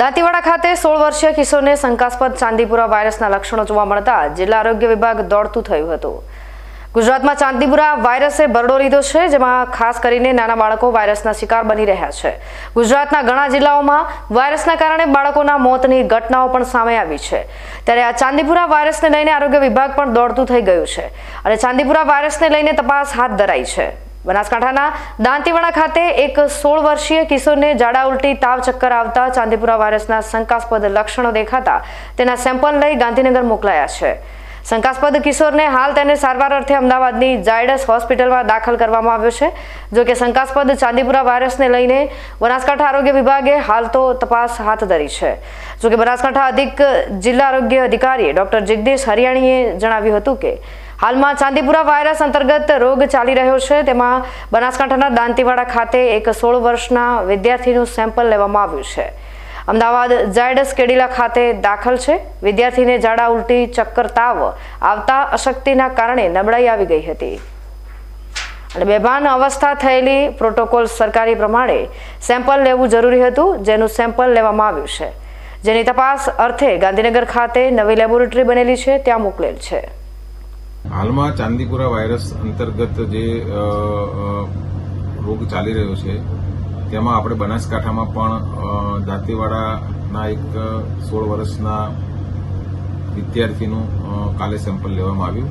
દાંતીવાડા ખાતે સોળ વર્ષીય કિશોરને શંકાસ્પદ ચાંદીપુરા વાયરસના લક્ષણો જોવા મળતા જિલ્લા આરોગ્ય વિભાગ દોડતું થયું હતું. ગુજરાતમાં ચાંદીપુરા વાયરસે બરડો લીધો છે, જેમાં ખાસ કરીને નાના બાળકો વાયરસના શિકાર બની રહ્યા છે. ગુજરાતના ઘણા જિલ્લાઓમાં વાયરસના કારણે બાળકોના મોતની ઘટનાઓ પણ સામે આવી છે. ત્યારે આ ચાંદીપુરા વાયરસને લઈને આરોગ્ય વિભાગ પણ દોડતું થઈ ગયું છે અને ચાંદીપુરા વાયરસને લઈને તપાસ હાથ ધરાઈ છે. બનાસકાંઠાના દાંતીવાડા ખાતે એક સોળ વર્ષીય કિશોરને ઝાડા ઉલટી તાવ ચક્કર આવતા ચાંદીપુરા વાયરસના શંકાસ્પદ લક્ષણો દેખાતા તેના સેમ્પલ લઈ ગાંધીનગર મોકલાયા છે. શંકાસ્પદ કિશોરને હાલ તેને સારવાર અર્થે અમદાવાદની ઝાયડસ હોસ્પિટલમાં દાખલ કરવામાં આવ્યો છે. જો કે શંકાસ્પદ ચાંદીપુરા વાયરસને લઈને બનાસકાંઠા આરોગ્ય વિભાગે હાલ તો તપાસ હાથ ધરી છે. જો કે બનાસકાંઠા અધિક જિલ્લા આરોગ્ય અધિકારી ડોક્ટર જગદીશ હરિયાણીએ જણાવ્યું હતું કે હાલમાં ચાંદીપુરા વાયરસ અંતર્ગત રોગ ચાલી રહ્યો છે. તેમાં બનાસકાંઠાના દાંતીવાડા ખાતે એક સોળ વર્ષના વિદ્યાર્થીનું સેમ્પલ લેવામાં આવ્યું છે. અમદાવાદ ઝાયડસ કેડીલા ખાતે દાખલ છે. વિદ્યાર્થીને ઝાડા ઉલટી ચક્કર તાવ આવતા અશક્તિના કારણે નબળાઈ આવી ગઈ હતી. અને બેભાન અવસ્થા થયેલી પ્રોટોકોલ સરકારી પ્રમાણે સેમ્પલ લેવું જરૂરી હતું, જેનું સેમ્પલ લેવામાં આવ્યું છે. જેની તપાસ અર્થે ગાંધીનગર ખાતે નવી લેબોરેટરી બનેલી છે. ત્યાં મોકલેલ છે. હાલમાં ચાંદીપુરા વાયરસ અંતર્ગત જે રોગ ચાલી રહ્યો છે, તેમાં આપણે બનાસકાંઠામાં પણ દાંતીવાડાના એક સોળ વર્ષના વિદ્યાર્થીનું કાલે સેમ્પલ લેવામાં આવ્યું.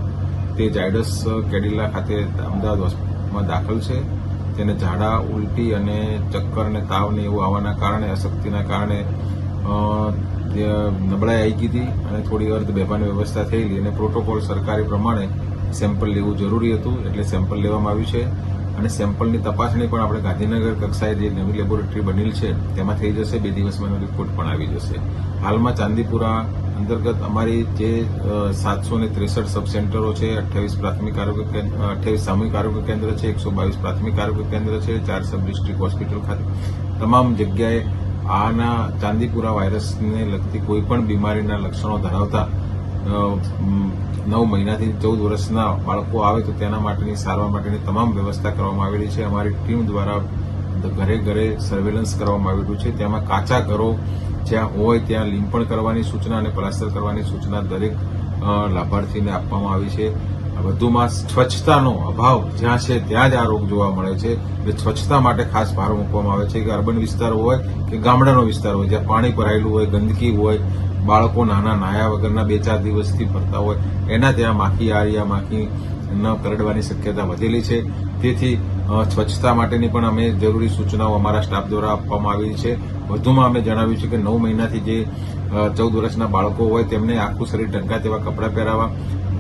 તે જાયડસ કેડિલા ખાતે અમદાવાદ હોસ્પિટલમાં દાખલ છે. તેને ઝાડા, ઉલટી અને ચક્કર અને તાવને એવું આવવાના કારણે, અશક્તિના કારણે નબળાઈ આવી ગઈ હતી અને થોડી વાર બેભાન વ્યવસ્થા થયેલી અને પ્રોટોકોલ સરકારી પ્રમાણે સેમ્પલ લેવું જરૂરી હતું, એટલે સેમ્પલ લેવામાં આવ્યું છે. અને સેમ્પલની તપાસણી પણ આપણે ગાંધીનગર કક્ષાએ જે નવી લેબોરેટરી બનેલ છે, તેમાં થઈ જશે, બે દિવસમાં એનો રિપોર્ટ પણ આવી જશે. હાલમાં ચાંદીપુરા અંતર્ગત અમારી જે સાતસો ને ત્રેસઠ સબ સેન્ટરો છે, અઠ્યાવીસ પ્રાથમિક આરોગ્ય અઠ્યાવીસ સામૂહિક આરોગ્ય કેન્દ્ર છે, એકસો બાવીસ પ્રાથમિક આરોગ્ય કેન્દ્ર છે, ચાર સબ ડિસ્ટ્રિક્ટ હોસ્પિટલ ખાતે. તમામ જગ્યાએ આના ચાંદીપુરા વાયરસને લગતી કોઈપણ બીમારીના લક્ષણો ધરાવતા નવ મહિનાથી ચૌદ વર્ષના બાળકો આવે તો તેના માટેની, સારવાર માટેની તમામ વ્યવસ્થા કરવામાં આવેલી છે. અમારી ટીમ દ્વારા ઘરે ઘરે સર્વેલન્સ કરવામાં આવેલું છે. તેમાં કાચા ઘરો જ્યાં હોય ત્યાં લીંપણ કરવાની સૂચના અને પ્લાસ્ટર કરવાની સૂચના દરેક લાભાર્થીને આપવામાં આવી છે. વધુમાં સ્વચ્છતાનો અભાવ જ્યાં છે ત્યાં જ આ રોગ જોવા મળે છે. એટલે સ્વચ્છતા માટે ખાસ ભાર મૂકવામાં આવે છે કે અર્બન વિસ્તાર હોય કે ગામડાનો વિસ્તાર હોય, જ્યાં પાણી ભરાયેલું હોય, ગંદકી હોય, બાળકો નાના નાયા વગરના બે ચાર દિવસથી ફરતા હોય, એના ત્યાં માખી, આરિયા માખી ન કરડવાની શક્યતા વધેલી છે. તેથી સ્વચ્છતા માટેની પણ અમે જરૂરી સૂચનાઓ અમારા સ્ટાફ દ્વારા આપવામાં આવી છે. વધુમાં અમે જણાવ્યું છે કે નવ મહિનાથી જે ચૌદ વર્ષના બાળકો હોય તેમને આખું શરીર ઢંકા તેવા કપડાં પહેરાવા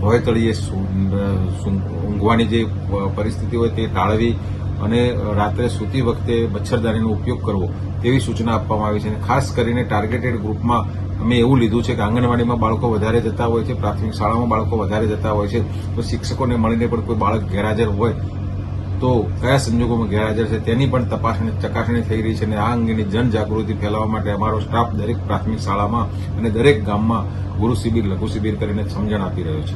હોય તળીએ ઊંઘવાની જે પરિસ્થિતિ હોય તે ટાળવી અને રાત્રે સૂતી વખતે મચ્છરદાનીનો ઉપયોગ કરવો તેવી સૂચના આપવામાં આવી છે. અને ખાસ કરીને ટાર્ગેટેડ ગ્રુપમાં અમે એવું લીધું છે કે આંગણવાડીમાં બાળકો વધારે જતા હોય છે, પ્રાથમિક શાળામાં બાળકો વધારે જતા હોય છે, તો શિક્ષકોને મળીને પણ કોઈ બાળક ગેરહાજર હોય તો કયા સંજોગોમાં ગેરહાજર છે તેની પણ તપાસણી ચકાસણી થઈ રહી છે અને આ અંગેની જનજાગૃતિ ફેલાવવા માટે અમારો સ્ટાફ દરેક પ્રાથમિક શાળામાં અને દરેક ગામમાં ગુરુ શિબિર, લઘુ શિબિર કરીને સમજણ આપી રહ્યો છે.